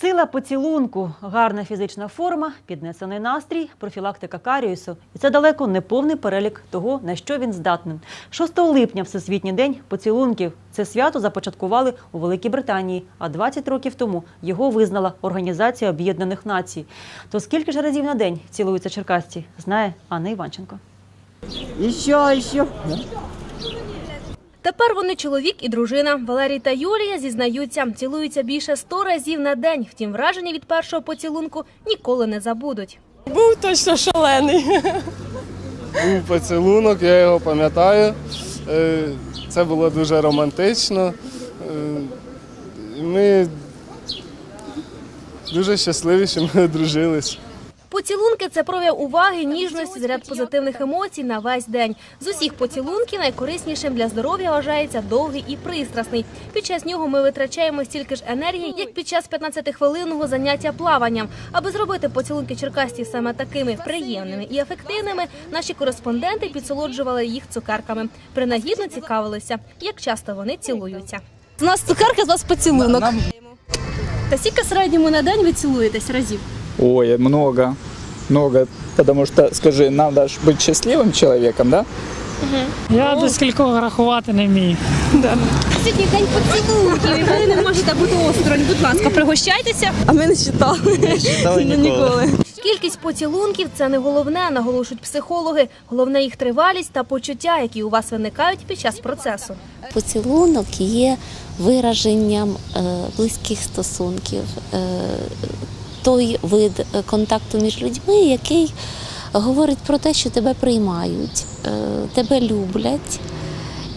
Сила поцілунку, гарна фізична форма, піднесений настрій, профілактика каріусу. І це далеко не повний перелік того, на що він здатний. 6 липня Всесвітній день поцілунків. Це свято започаткували у Великій Британії, а 20 років тому його визнала Організація Об'єднаних Націй. То скільки ж разів на день цілуються черкасці, знає Анна Іванченко. Еще, еще. Тепер вони чоловік і дружина. Валерій та Юлія зізнаються, цілуються більше сто разів на день. Втім, враження від першого поцілунку ніколи не забудуть. Був точно шалений. був поцілунок, я його пам'ятаю. Е, Це було дуже романтично. Е, Ми дуже щасливі, що ми одружились. Поцілунки це прояв уваги, ніжності, заряд позитивних емоцій на весь день. З усіх поцілунків найкориснішим для здоров'я вважається довгий і пристрасний. Під час нього ми витрачаємо стільки ж енергії, як під час 15-хвилинного заняття плаванням. Аби зробити поцілунки черкастів саме такими приємними і ефективними, наші кореспонденти підсолоджували їх цукерками. Принагідно цікавилися, як часто вони цілуються. У нас цукерка, з вас поцілунок. Та скільки середньому на день ви цілуєтесь разів? Ой, много, много. Потому что, скажи, надо ж быть счастливым человеком, да? Я до скількох рахувати не вмію. Сьогодні день поцілунків, і ви не можете бути осторонь. Будь ласка, пригощайтеся. А ми не читали. Ну, ніколи. Кількість поцілунків це не головне, наголошують психологи. Головне їх тривалість та почуття, які у вас виникають під час процесу. Поцілунок є вираженням е, близьких стосунків, е, той вид е, контакту між людьми, який говорить про те, що тебе приймають, е, тебе люблять.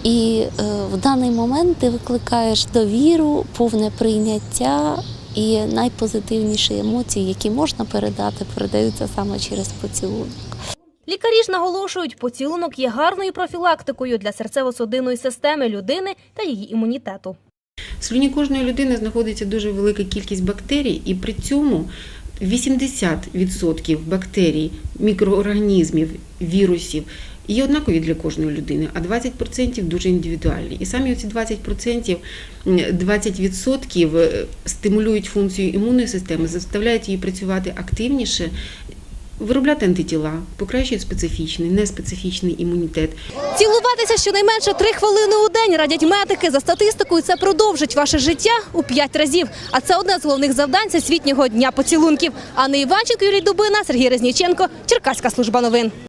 І е, в даний момент ти викликаєш довіру, повне прийняття і найпозитивніші емоції, які можна передати, передаються саме через поцілунок. Лікарі ж наголошують, поцілунок є гарною профілактикою для серцево-судинної системи людини та її імунітету. В слюні кожної людини знаходиться дуже велика кількість бактерій, і при цьому 80% бактерій, мікроорганізмів, вірусів є однакові для кожної людини, а 20% дуже індивідуальні. І самі ці 20%, 20% е, стимулюють функцію імунної системи, заставляють її працювати активніше. Виробляти антитіла, покращують специфічний, неспецифічний імунітет. Цілуватися щонайменше три хвилини у день радять медики. За статистикою, це продовжить ваше життя у п'ять разів. А це одне з головних завдань Всесвітнього дня поцілунків. Анна Іванченко, Юрій Дубина, Сергій Резніченко, Черкаська служба новин.